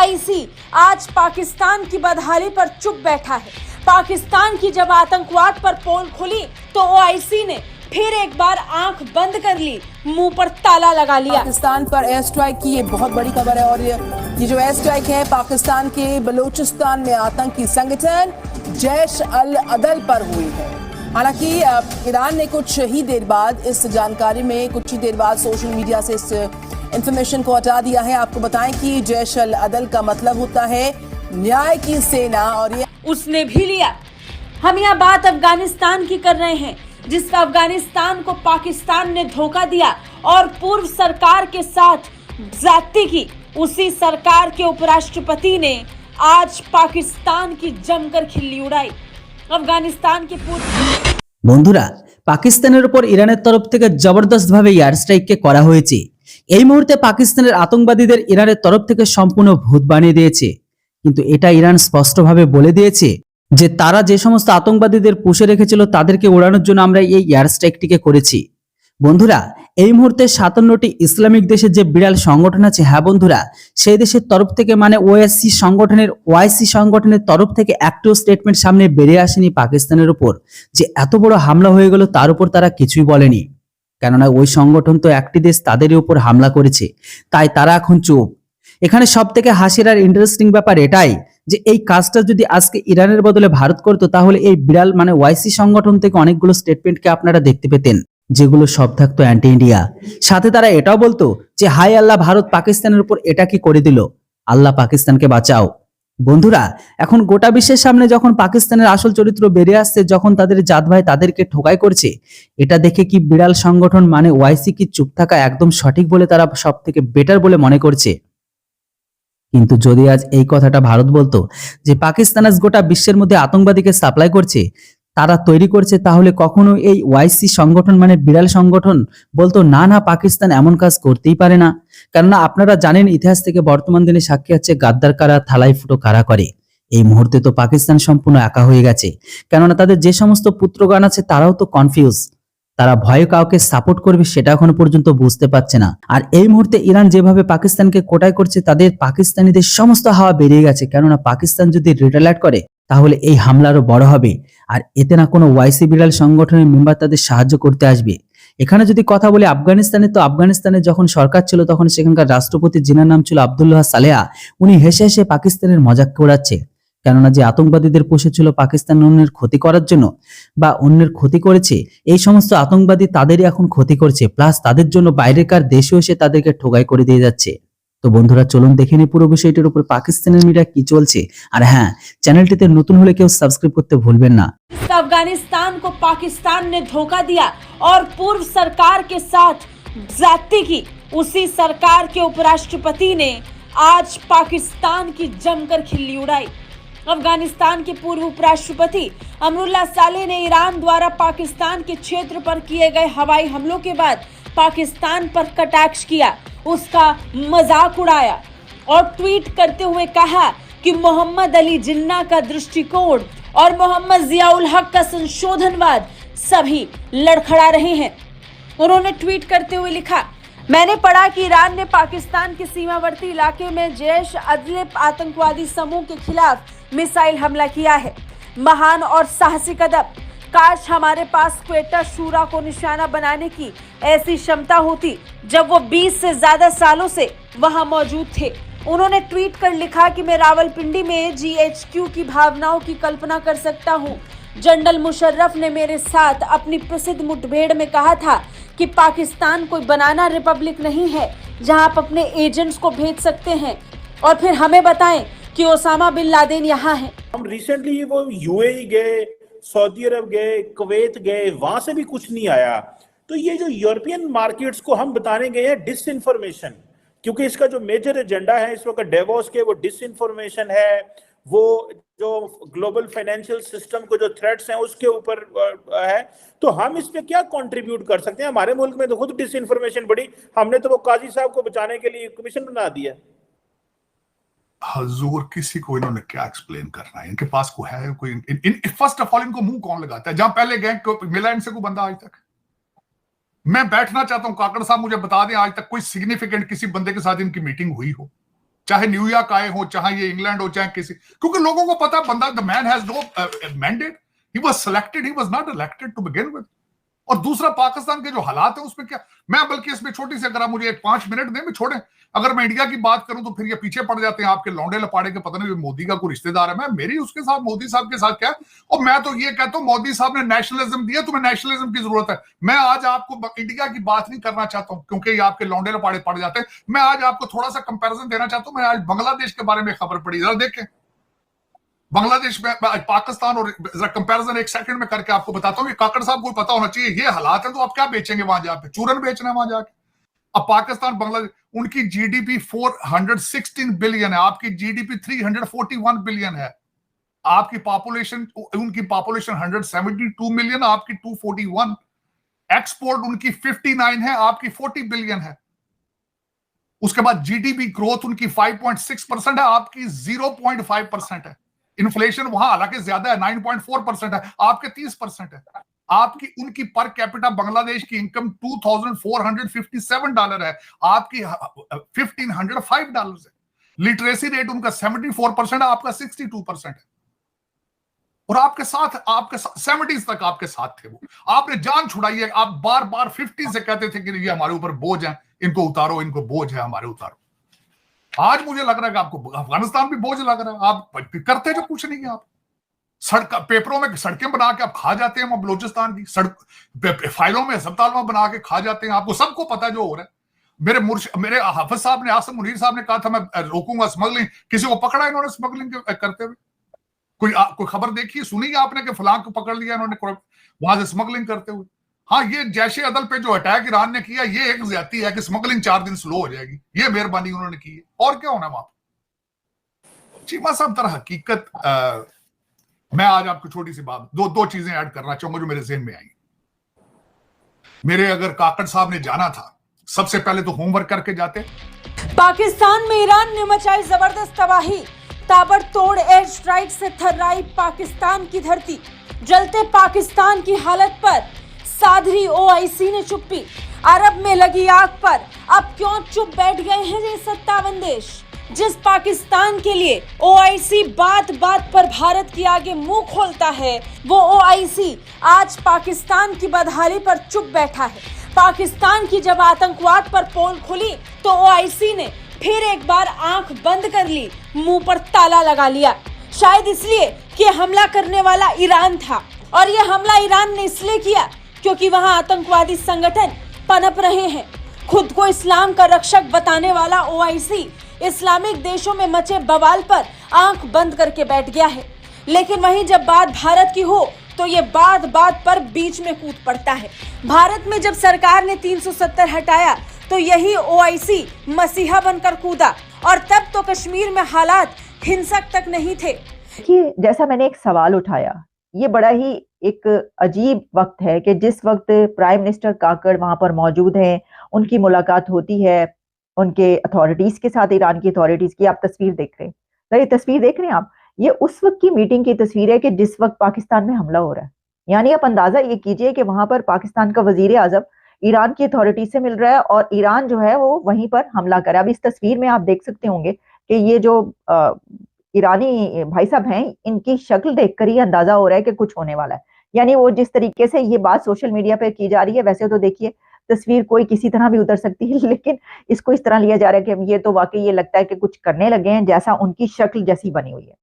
OIC आज पाकिस्तान की बदहाली पर चुप बैठा है। पाकिस्तान की जब आतंकवाद पर पोल खुली तो ओआईसी ने फिर एक बार आँख बंद कर ली, मुँह पर ताला लगा लिया। पाकिस्तान पर एयर स्ट्राइक की ये बहुत बड़ी खबर है और ये ये जो एयर स्ट्राइक है, पाकिस्तान के बलूचिस्तान में आतंकी संगठन जैश अल अदल पर हुई है। हालाँकि ईरान ने कुछ ही देर बाद इस जानकारी में, कुछ ही देर बाद सोशल मीडिया से इस इंफॉर्मेशन को हटा दिया है आपको बताएं कि जैश अल अदल का मतलब होता है न्याय की सेना और ये उसने भी लिया हम यहाँ बात अफगानिस्तान की कर रहे हैं जिस अफगानिस्तान को पाकिस्तान ने धोखा दिया और पूर्व सरकार के साथ जाति की उसी सरकार के उपराष्ट्रपति ने आज पाकिस्तान की जमकर खिल्ली उड़ाई अफगानिस्तान के पूर्व বন্ধুরা পাকিস্তানের উপর ইরানের তরফ থেকে জবরদস্তভাবে এয়ার স্ট্রাইককে করা হয়েছে এই মুহূর্তে পাকিস্তানের আতঙ্কবাদীদের ইরানের তরফ থেকে সম্পূর্ণ ভূত বানিয়ে দিয়েছে। কিন্তু এটা ইরান স্পষ্টভাবে বলে দিয়েছে যে তারা যে সমস্ত আতঙ্কবাদীদের পুষে রেখেছিল তাদেরকে ওড়ানোর জন্য আমরা এই এয়ার স্ট্রাইকটিকে করেছি। বন্ধুরা, এই মুহূর্তে সাতান্নটি ইসলামিক দেশের যে বিড়াল সংগঠন আছে হ্যাঁ বন্ধুরা, সেই দেশের তরফ থেকে মানে ওএসসি সংগঠনের, ওয়াইসি সংগঠনের তরফ থেকে একটিও স্টেটমেন্ট সামনে বেরিয়ে আসেনি পাকিস্তানের উপর যে এত বড় হামলা হয়ে গেল তার উপর তারা কিছুই বলেনি। কেননা ওই সংগঠন তো একটি দেশ তাদেরই উপর হামলা করেছে। তাই তারা এখন চুপ। এখানে সব থেকে হাসির আর ইন্টারেস্টিং ব্যাপার এটাই যে এই কাজটা যদি আজকে ইরানের বদলে ভারত করতো, তাহলে এই বিড়াল মানে ওয়াইসি সংগঠন থেকে অনেকগুলো স্টেটমেন্টকে আপনারা দেখতে পেতেন, যেগুলো সব থাকতো অ্যান্টি ইন্ডিয়া সাথে তারা এটাও বলতো যে হাই আল্লাহ, ভারত পাকিস্তানের উপর এটা কি করে দিল? আল্লাহ পাকিস্তানকে বাঁচাও। বন্ধুরা, এখন গোটা বিশ্বের সামনে যখন পাকিস্তানের আসল চরিত্র বেরিয়ে আসছে, যখন তাদের জাত ভাই তাদেরকে ঠোকাই করছে, এটা দেখে কি বিড়াল সংগঠন মানে ওয়াইসি কি চুপ থাকা একদম সঠিক বলে তারা সব থেকে বেটার বলে মনে করছে? কিন্তু যদি আজ এই কথাটা ভারত বলতো যে পাকিস্তান আজ গোটা বিশ্বের মধ্যে আতঙ্কবাদীকে সাপ্লাই করছে তারা তৈরি করছে, তাহলে কখনো এই ওয়াইসি সংগঠন মানে বিড়াল সংগঠন বলতো, না না, পাকিস্তান এমন কাজ করতেই পারে না। কেননা আপনারা জানেন, ইতিহাস থেকে বর্তমান দিনে সাক্ষী আছে গাদ্দার কারা থালাই ফুটো কারা করে। এই মুহূর্তে তো পাকিস্তান সম্পূর্ণ একা হয়ে গেছে। কেননা তাদের যে সমস্ত পুত্রগান আছে, তারাও তো কনফিউজ তারা ভয়ে কাউকে সাপোর্ট করবে সেটা এখনও পর্যন্ত বুঝতে পারছে না। আর এই মুহূর্তে ইরান যেভাবে পাকিস্তানকে কোটাই করছে, তাদের পাকিস্তানিদের সমস্ত হাওয়া বেরিয়ে গেছে। কেননা পাকিস্তান যদি অ্যালার্ট করে তাহলে এই হামলা আরও বড় হবে। আর এতে না কোনো ওয়াইসি বিড়াল সংগঠনের মেম্বার তাদের সাহায্য করতে আসবে। এখানে যদি কথা বলি আফগানিস্তানে, তো আফগানিস্তানে যখন সরকার ছিল, তখন সেখানকার রাষ্ট্রপতি জিনার নাম ছিল আবদুল্লাহ সালেহা। উনি হেসে হেসে পাকিস্তানের মজাক উড়াচ্ছে। কেননা যে আতঙ্কবাদীদের পুষেছিল পাকিস্তান অন্যের ক্ষতি করার জন্য বা অন্যের ক্ষতি করেছে, এই সমস্ত আতঙ্কবাদী তাদেরই এখন ক্ষতি করছে। প্লাস তাদের জন্য বাইরেকার দেশেও এসে তাদেরকে ঠোকাই করে দিয়ে যাচ্ছে। তো বন্ধুরা চলুন দেখে নিই পুরো বিষয়টির উপর পাকিস্তানের মিডিয়া কি চলছে আর হ্যাঁ চ্যানেলটিতে নতুন হলে কেউ সাবস্ক্রাইব করতে ভুলবেন না इस अफगानिस्तान को पाकिस्तान ने धोखा दिया और पूर्व सरकार के साथ जाति की उसी सरकार के उपराष्ट्रपति ने आज पाकिस्तान की जमकर खिल्ली उड़ाई अफगानिस्तान के पूर्व उपराष्ट्रपति अमरुल्ला साले ने ईरान द्वारा पाकिस्तान के क्षेत्र पर किए गए हवाई हमलों के बाद पाकिस्तान पर कटाक्ष किया, उसका मज़ाक उड़ाया और ट्वीट करते हुए कहा कि मोहम्मद अली जिन्ना का दृष्टिकोण और मोहम्मद जियाउल हक का संशोधनवाद सभी लड़खड़ा रहे हैं। उन्होंने ट्वीट करते हुए लिखा, मैंने पढ़ा कि ईरान ने पाकिस्तान के सीमावर्ती इलाके में जैश अदल आतंकवादी समूह के खिलाफ मिसाइल हमला किया है। महान और साहसी कदम काश हमारे पास क्वेटा शूरा को निशाना बनाने की ऐसी क्षमता होती, जब वो 20 से ज़्यादा सालों से वहाँ मौजूद थे। उन्होंने ट्वीट कर लिखा कि मैं रावलपिंडी में जीएचक्यू की भावनाओं की कल्पना कर सकता हूँ। जनरल मुशर्रफ ने मेरे साथ अपनी प्रसिद्ध मुठभेड़ में कहा था कि पाकिस्तान कोई बनाना रिपब्लिक नहीं है, जहाँ आप अपने एजेंट्स को भेज सकते हैं। और फिर हमें बताएँ कि ओसामा बिन लादेन यहाँ है। हम रिसेंटली वो यूएई गए सऊदी अरब गए, कुवैत गए, वहाँ से भी कुछ नहीं आया। तो ये जो यूरोपियन मार्केट्स को हम बताने गए हैं डिसइंफॉर्मेशन क्योंकि इसका जो मेजर एजेंडा है, इस वक्त डेवोस के वो डिसइंफॉर्मेशन है, वो जो ग्लोबल फाइनेंशियल सिस्टम को जो थ्रेट्स हैं, उसके ऊपर है। तो हम इस पे क्या कंट्रीब्यूट कर सकते हैं? हमारे मुल्क में तो खुद डिसइंफॉर्मेशन बढ़ी। हमने तो वो काजी साहब को बचाने के लिए कमीशन बना दिया। हजूर किसी को इन्होंने क्या एक्सप्लेन करना है? इनके पास को है कोई? इन, इन, फ़र्स्ट ऑफ़ ऑल इनको मुँह कौन लगाता है? जहाँ पहले गए को- मिला इनसे कोई बंदा आज तक? मैं बैठना चाहता हूँ काकड़ साहब मुझे बता दें आज तक कोई सिग्निफिकेंट किसी बंदे के साथ इनकी मीटिंग हुई हो? चाहे न्यूयॉर्क आए हो चाहे ये इंग्लैंड हो चाहे किसी क्योंकि लोगों को पता बंदा the man has no mandate he was selected he was not elected to begin with और दूसरा पाकिस्तान के जो हालात है उसमें क्या? मैं बल्कि इसमें छोटी सी, अगर आप मुझे एक पाँच मिनट दें, मैं छोड़े। अगर मैं इंडिया की बात करूँ तो फिर ये पीछे पड़ जाते हैं आपके लौंडे लपाड़े के, पता नहीं, मोदी का कोई रिश्तेदार है। मैं, मेरी उसके साथ, मोदी साहब के साथ क्या और मैं तो ये कहता हूँ, मोदी साहब ने नेशनलिज्म दिया, तुम्हें नेशनलिज्म की ज़रूरत है। मैं आज आपको इंडिया की बात नहीं करना चाहता हूँ, क्योंकि ये आपके लौंडे लपाड़े पड़ जाते हैं। मैं आज आपको थोड़ा सा कंपेरिजन देना चाहता हूँ। मैं आज बांग्लादेश के बारे में खबर पड़ी जरा देखें। बांग्लादेश में पाकिस्तान और कंपैरिजन एक सेकंड में करके आपको बताता हूँ काकड़ साहब को पता होना चाहिए, ये हालात है तो आप क्या बेचेंगे वहाँ जाके? चूरन बेचना है वहाँ जाके। अब पाकिस्तान, बांग्लादेश, उनकी जीडीपी 416 बिलियन है, आपकी जीडीपी 341 बिलियन है। आपकी पॉपुलेशन उनकी पॉपुलेशन 172 मिलियन आपकी 241 एक्सपोर्ट उनकी 59 है, आपकी 40 बिलियन है। उसके बाद जीडीपी ग्रोथ उनकी 5.6 परसेंट है, आपकी 0.5 परसेंट है। इन्फ्लेशन वहाँ हालाँकि ज़्यादा है 9.4 परसेंट है, आपके 30 परसेंट है। आपकी, उनकी पर कैपिटा बांग्लादेश की इनकम 2457 डॉलर है, आपकी 1505 डॉलर है। लिटरेसी रेट उनका 74 परसेंट है, आपका 62 परसेंट है। और आपके साथ, आपके सेवेंटीज तक आपके साथ थे वो। आपने जान छुड़ाई है, आप बार बार फिफ्टी से कहते थे कि ये हमारे ऊपर बोझ है, इनको उतारो, इनको बोझ है, हमारे उतारो। आज मुझे लग रहा है कि आपको अफ़गानिस्तान भी बोझ लग रहा है। आप करते जो कुछ नहीं है आप। सड़क पेपरों में सड़कें बना के आप खा जाते हैं वहाँ बलोचिस्तान की। सड़क फाइलों में अस्पताल में बना के खा जाते हैं। आपको सबको पता है जो हो रहा है। मेरे मुर्श मेरे हाफिज साहब ने आसम मुनीर साहब ने कहा था मैं रोकूँगा स्मगलिंग। किसी को पकड़ा इन्होंने स्मगलिंग करते हुए? कोई आ, कोई खबर देखी? सुनी आपने कि फलां को पकड़ लिया इन्होंने वहाँ से स्मगलिंग करते हुए? हाँ ये जैशे अदल पे जो अटैक ईरान ने किया ये एक ज़्यादा है कि स्मगलिंग चार दिन स्लो हो जाएगी। ये मेहरबानी उन्होंने की है। और क्या होना वहाँ चीमा साहब तरह हकीकत आ, मैं आज आपको छोटी सी बात दो दो चीज़ें ऐड करना चाहूँगा जो मेरे जहन में आई। मेरे अगर काकड़ साहब ने जाना था सबसे पहले तो होमवर्क करके जाते। पाकिस्तान में ईरान ने मचाई ज़बरदस्त तबाही। ताबड़तोड़ एयर स्ट्राइक से थर्राई पाकिस्तान की धरती। जलते पाकिस्तान की हालत पर साधरी ओआईसी ने चुप्पी। अरब में लगी आग पर। अब क्यों चुप बैठ गए हैं ये सत्तावन देश? जिस पाकिस्तान के लिए ओआईसी बात बात पर भारत की आगे मुँह खोलता है, वो ओआईसी आज पाकिस्तान की बदहाली पर चुप बैठा है। पाकिस्तान की जब आतंकवाद पर पोल खुली तो ओआईसी ने फिर एक बार आँख बंद कर ली, मुँह पर ताला लगा लिया। शायद इसलिए कि हमला करने वाला ईरान था। और ये हमला ईरान ने इसलिए किया क्योंकि वहाँ आतंकवादी संगठन पनप रहे हैं। खुद को इस्लाम का रक्षक बताने वाला ओआईसी इस्लामिक देशों में मचे बवाल पर आँख बंद करके बैठ गया है। लेकिन वहीं जब बात भारत की हो तो ये बात बात पर बीच में कूद पड़ता है। भारत में जब सरकार ने 370 हटाया तो यही ओआईसी मसीहा बनकर कूदा और तब तो कश्मीर में हालात हिंसक तक नहीं थे। कि जैसा मैंने एक सवाल उठाया, ये बड़ा ही एक अजीब वक्त है कि जिस वक्त प्राइम मिनिस्टर काकड़ वहाँ पर मौजूद हैं, उनकी मुलाकात होती है उनके अथॉरिटीज के साथ, ईरान की अथॉरिटीज की। आप तस्वीर देख रहे हैं। ये तस्वीर देख रहे हैं आप? ये उस वक्त की मीटिंग की तस्वीर है कि जिस वक्त पाकिस्तान में हमला हो रहा है। यानी आप अंदाज़ा ये कीजिए कि वहाँ पर पाकिस्तान का वज़ीर आज़म ईरान की अथॉरिटीज से मिल रहा है और ईरान जो है वो वहीं पर हमला करे अब इस तस्वीर में आप देख सकते होंगे कि ये जो ईरानी भाई साहब हैं, इनकी शक्ल देखकर ही अंदाज़ा हो रहा है कि कुछ होने वाला है। यानी वो जिस तरीके से ये बात सोशल मीडिया पर की जा रही है, वैसे तो देखिए, तस्वीर कोई किसी तरह भी उतर सकती है, लेकिन इसको इस तरह लिया जा रहा है कि ये तो वाकई ये लगता है कि कुछ करने लगे हैं जैसा उनकी शक्ल जैसी बनी हुई है।